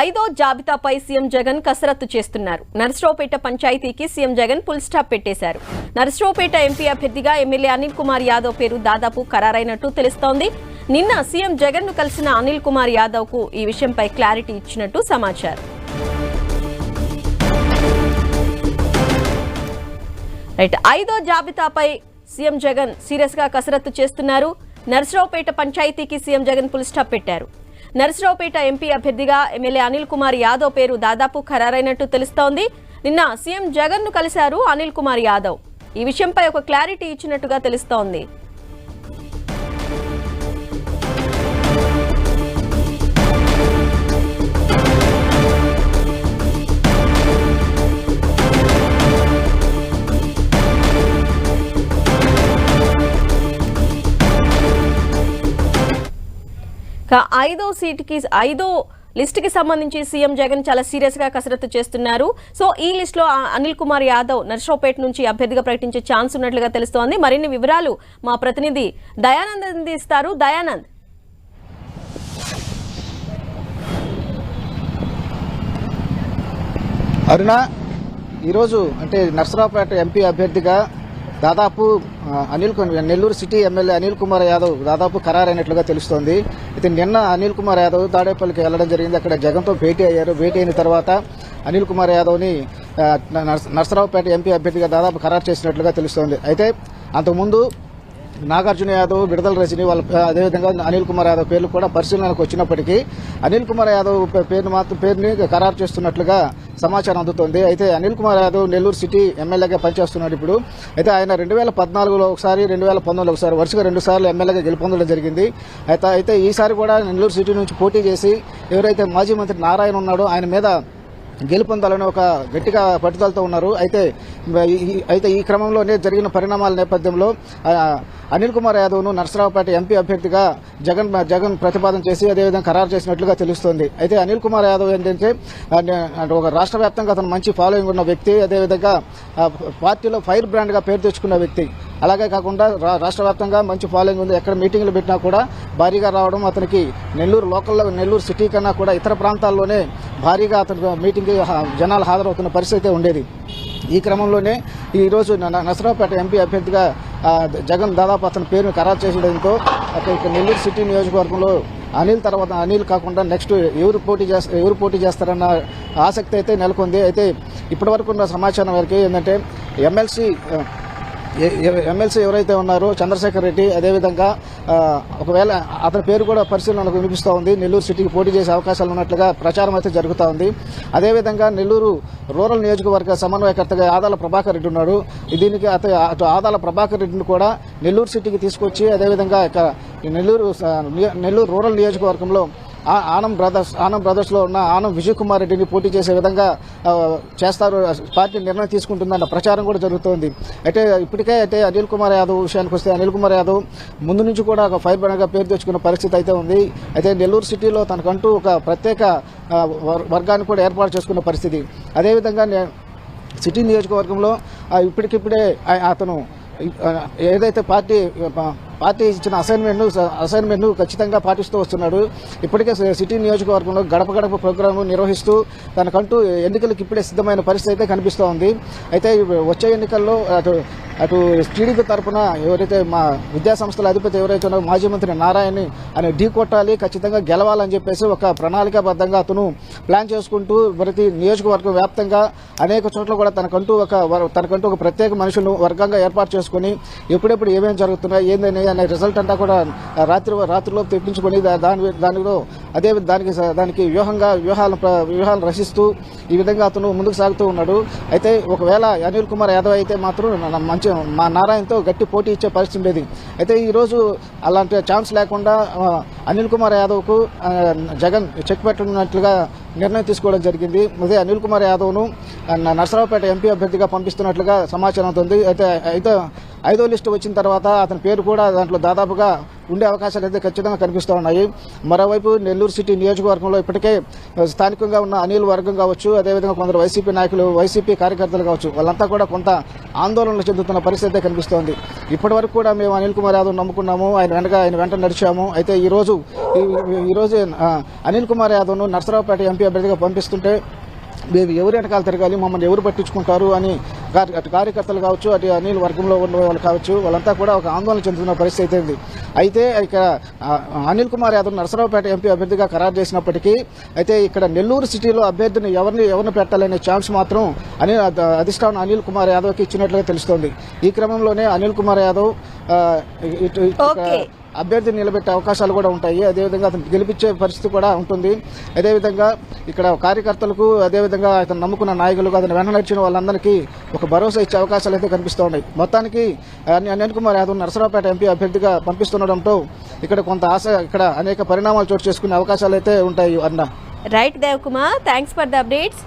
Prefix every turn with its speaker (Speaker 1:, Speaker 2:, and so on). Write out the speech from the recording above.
Speaker 1: ఐదో జాబితాపై సీఎం జగన్ కసరత్తు చేస్తున్నారు. నరసరావుపేట పంచాయతీకి సీఎం జగన్ ఫుల్ స్టాప్ పెట్టేశారు. నరసరావుపేట ఎంపీ అభ్యర్థిగా ఎమ్మెల్యే అనిల్ కుమార్ యాదవ్ పేరు దాదాపు ఖరారైనట్టు తెలుస్తోంది. నిన్న సీఎం జగన్ను కలిసిన అనిల్ కుమార్ యాదవ్కు ఈ విషయంపై క్లారిటీ ఇచ్చినట్టు సమాచారం. రైట్ ఐదో జాబితాపై సీఎం జగన్ సీరియస్గా కసరత్తు చేస్తున్నారు. నరసరావుపేట పంచాయతీకి సీఎం జగన్ పులిస్టాప్ పెట్టారు. నరసరావుపేట ఎంపీ అభ్యర్థిగా ఎమ్మెల్యే అనిల్ కుమార్ యాదవ్ పేరు దాదాపు ఖరారైనట్టు తెలుస్తోంది. నిన్న సీఎం జగన్ను కలిశారు అనిల్ కుమార్ యాదవ్. ఈ విషయంపై ఒక క్లారిటీ ఇచ్చినట్టుగా తెలుస్తోంది. ఐదో సీటుకి ఐదో లిస్టుకి సంబంధించి సీఎం జగన్ చాలా సీరియస్గా కసరత్తు చేస్తున్నారు. సో ఈ లిస్టులో అనిల్ కుమార్ యాదవ్ నర్సరావుపేట నుంచి అభ్యర్థిగా ప్రకటించే ఛాన్స్ ఉన్నట్లుగా తెలుస్తోంది. మరిన్ని వివరాలు మా ప్రతినిధి దయానంద్ అందిస్తారు దయానంద్.
Speaker 2: అరుణ ఈరోజు అంటే నర్సరావుపేట ఎంపీ అభ్యర్థిగా దాదాపు అనిల్ నెల్లూరు సిటీ ఎమ్మెల్యే అనిల్ కుమార్ యాదవ్ దాదాపు ఖరారైనట్లుగా తెలుస్తోంది. అయితే నిన్న అనిల్ కుమార్ యాదవ్ తాడేపల్లికి వెళ్ళడం జరిగింది. అక్కడ జగన్తో భేటీ అయ్యారు. భేటీ అయిన తర్వాత అనిల్ కుమార్ యాదవ్ని నర్సరావుపేట ఎంపీ అభ్యర్థిగా దాదాపు ఖరారు చేసినట్లుగా తెలుస్తోంది. అయితే అంతకుముందు నాగార్జున యాదవ్ విడుదల రజని వాళ్ళ అదేవిధంగా అనిల్ కుమార్ యాదవ్ పేర్లు కూడా పరిశీలనకు వచ్చినప్పటికీ అనిల్ కుమార్ యాదవ్ పే- పేరును మాత్రం పేరుని ఖరారు చేస్తున్నట్లుగా సమాచారం అందుతోంది. అయితే అనిల్ కుమార్ యాదవ్ నెల్లూరు సిటీ ఎమ్మెల్యేగా పనిచేస్తున్నాడు ఇప్పుడు. అయితే ఆయన రెండు వేల పద్నాలుగులో ఒకసారి రెండు వేల పంతొమ్మిదిలో ఒకసారి వరుసగా రెండు సార్లు ఎమ్మెల్యేగా గెలుపొందడం జరిగింది. అయితే అయితే ఈసారి కూడా నెల్లూరు సిటీ నుంచి పోటీ చేసి ఎవరైతే మాజీ మంత్రి నారాయణ ఉన్నాడో ఆయన మీద గెలుపొందాలని ఒక గట్టిగా పట్టుదలతో ఉన్నారు. అయితే అయితే ఈ క్రమంలోనే జరిగిన పరిణామాల నేపథ్యంలో అనిల్ కుమార్ యాదవ్ను నరసరావుపేట ఎంపీ అభ్యర్థిగా జగన్ జగన్ ప్రతిపాదన చేసి అదేవిధంగా ఖరారు చేసినట్లుగా తెలుస్తోంది. అయితే అనిల్ కుమార్ యాదవ్ ఏంటంటే ఒక రాష్ట్ర వ్యాప్తంగా అతను మంచి ఫాలోయింగ్ ఉన్న వ్యక్తి అదేవిధంగా పార్టీలో ఫైర్ బ్రాండ్గా పేరు తెచ్చుకున్న వ్యక్తి. అలాగే కాకుండా రా- రాష్ట్ర వ్యాప్తంగా మంచి ఫాలోయింగ్ ఉంది. ఎక్కడ మీటింగ్లు పెట్టినా కూడా భారీగా రావడం అతనికి నెల్లూరు లోకల్లో నెల్లూరు సిటీ కన్నా కూడా ఇతర ప్రాంతాల్లోనే భారీగా అతను మీటింగ్ జనాలు హాజరవుతున్న పరిస్థితి అయితే ఉండేది. ఈ క్రమంలోనే ఈరోజు నసరావుపేట ఎంపీ అభ్యర్థిగా జగన్ దాదాపు అతని పేరును ఖరారు చేసడంతో అక్కడ నెల్లూరు సిటీ నియోజకవర్గంలో అనిల్ తర్వాత అనిల్ కాకుండా నెక్స్ట్ ఎవరు పోటీ చేస్తారు ఎవరు పోటీ చేస్తారన్న ఆసక్తి అయితే నెలకొంది. అయితే ఇప్పటివరకు ఉన్న సమాచారం వరకు ఏంటంటే ఎమ్మెల్సీ ఎమ్మెల్సీ ఎవరైతే ఉన్నారో చంద్రశేఖర్ రెడ్డి అదేవిధంగా ఒకవేళ అతని పేరు కూడా పరిశీలనకు వినిపిస్తూ ఉంది. నెల్లూరు సిటీకి పోటీ చేసే అవకాశాలు ఉన్నట్లుగా ప్రచారం అయితే జరుగుతూ ఉంది. అదేవిధంగా నెల్లూరు రూరల్ నియోజకవర్గ సమన్వయకర్తగా ఆదాల ప్రభాకర్ రెడ్డి ఉన్నాడు. దీనికి అతను అటు ఆదాల ప్రభాకర్ రెడ్డిని కూడా నెల్లూరు సిటీకి తీసుకొచ్చి అదేవిధంగా ఈ నెల్లూరు స- నెల్లూరు రూరల్ నియోజకవర్గంలో ఆనం బ్రదర్స్ ఆనం బ్రదర్స్లో ఉన్న ఆనం విజయ్ కుమార్ రెడ్డిని పోటీ చేసే విధంగా చేస్తారు. పార్టీ నిర్ణయం తీసుకుంటుందన్న ప్రచారం కూడా జరుగుతోంది. అయితే ఇప్పటికే అయితే అనిల్ కుమార్ యాదవ్ విషయానికి వస్తే అనిల్ కుమార్ యాదవ్ ముందు నుంచి కూడా ఒక ఫైర్గా పేరు తెచ్చుకున్న పరిస్థితి అయితే ఉంది. అయితే నెల్లూరు సిటీలో తనకంటూ ఒక ప్రత్యేక వర్- వర్గాన్ని కూడా ఏర్పాటు చేసుకున్న పరిస్థితి. అదేవిధంగా నే- సిటీ నియోజకవర్గంలో ఇప్పటికిప్పుడే అతను ఏదైతే పార్టీ పార్టీ ఇచ్చిన అసైన్మెంట్ను అసైన్మెంట్ను ఖచ్చితంగా పాటిస్తూ వస్తున్నాడు. ఇప్పటికే సిటీ నియోజకవర్గంలో గడప గడప ప్రోగ్రాంను నిర్వహిస్తూ తనకంటూ ఎన్నికలకు ఇప్పుడే సిద్ధమైన పరిస్థితి అయితే కనిపిస్తోంది. అయితే వచ్చే ఎన్నికల్లో అటు టీడీపీ తరపున ఎవరైతే మా విద్యా సంస్థల అధిపతి ఎవరైతే ఉన్నారో మాజీ మంత్రి నారాయణని ఆయన ఢీ కొట్టాలి ఖచ్చితంగా గెలవాలని చెప్పేసి ఒక ప్రణాళికాబద్ధంగా అతను ప్లాన్ చేసుకుంటూ ప్రతి నియోజకవర్గం వ్యాప్తంగా అనేక చోట్ల కూడా తనకంటూ ఒక వర్- తనకంటూ ఒక ప్రత్యేక మనుషులను వర్గంగా ఏర్పాటు చేసుకుని ఎప్పుడెప్పుడు ఏమేమి జరుగుతున్నాయి ఏందని అనే రిజల్ట్ అంతా కూడా రాత్రి రాత్రిలో తెప్పించుకొని దాని దానిలో అదే దానికి దానికి వ్యూహంగా వ్యూహాలను వ్యూహాలను రచిస్తూ ఈ విధంగా అతను ముందుకు సాగుతూ ఉన్నాడు. అయితే ఒకవేళ అనిల్ కుమార్ యాదవ్ అయితే మాత్రం మంచి మా నారాయణతో గట్టి పోటీ ఇచ్చే పరిస్థితి ఉండేది. అయితే ఈరోజు అలాంటి ఛాన్స్ లేకుండా అనిల్ కుమార్ యాదవ్కు జగన్ చెక్ పెట్టనున్నట్లుగా నిర్ణయం తీసుకోవడం జరిగింది. అదే అనిల్ కుమార్ యాదవ్ను నరసరావుపేట ఎంపీ అభ్యర్థిగా పంపిస్తున్నట్లుగా సమాచారం ఉంది అయితే అయితే ఐదో లిస్టు వచ్చిన తర్వాత అతని పేరు కూడా దాంట్లో దాదాపుగా ఉండే అవకాశాలు అయితే ఖచ్చితంగా కనిపిస్తూ ఉన్నాయి. మరోవైపు నెల్లూరు సిటీ నియోజకవర్గంలో ఇప్పటికే స్థానికంగా ఉన్న అనిల్ వర్గం కావచ్చు అదేవిధంగా కొందరు వైసీపీ నాయకులు వైసీపీ కార్యకర్తలు కావచ్చు వాళ్ళంతా కూడా కొంత ఆందోళనలు చెందుతున్న పరిస్థితి అయితే కనిపిస్తోంది. ఇప్పటి వరకు కూడా మేము అనిల్ కుమార్ యాదవ్ నమ్ముకున్నాము. ఆయన వెనక ఆయన వెంట నడిచాము. అయితే ఈరోజు ఈరోజు ఈ- అనిల్ కుమార్ యాదవ్ను నర్సరావుపేట ఎంపీ అభ్యర్థిగా పంపిస్తుంటే మేము ఎవరు వెనకాల తిరగాలి మమ్మల్ని ఎవరు పట్టించుకుంటారు అని అటు కార్యకర్తలు కావచ్చు అటు అనిల్ వర్గంలో ఉన్న వాళ్ళు కావచ్చు వాళ్ళంతా కూడా ఒక ఆందోళన చెందుతున్న పరిస్థితి అయితే అయితే ఇక్కడ అనిల్ కుమార్ యాదవ్ నరసరావుపేట ఎంపీ అభ్యర్థిగా ఖరారు చేసినప్పటికీ అయితే ఇక్కడ నెల్లూరు సిటీలో అభ్యర్థిని ఎవరిని ఎవరిని పెట్టాలనే ఛాన్స్ మాత్రం అనిల్ అధిష్టానం అనిల్ కుమార్ యాదవ్కి ఇచ్చినట్లుగా తెలుస్తోంది. ఈ క్రమంలోనే అనిల్ కుమార్ యాదవ్ ఇటు అభ్యర్థిని నిలబెట్టే అవకాశాలు కూడా ఉంటాయి. అదేవిధంగా అతను గెలిపించే పరిస్థితి కూడా ఉంటుంది. అదేవిధంగా ఇక్కడ కార్యకర్తలకు అదేవిధంగా అతను నమ్ముకున్న నాయకులకు అతను వెంట నడిచిన వాళ్ళందరికీ ఒక భరోసా ఇచ్చే అవకాశాలు అయితే కనిపిస్తూ ఉన్నాయి. మొత్తానికి అనిల్ కుమార్ యాదవ్ నరసరావుపేట ఎంపీ అభ్యర్థిగా పంపిస్తుండటంతో ఇక్కడ కొంత ఆశ ఇక్కడ అనేక పరిణామాలు చోటు చేసుకునే అవకాశాలు అయితే ఉంటాయి అన్న.
Speaker 1: Right Dev Kumar thanks for the updates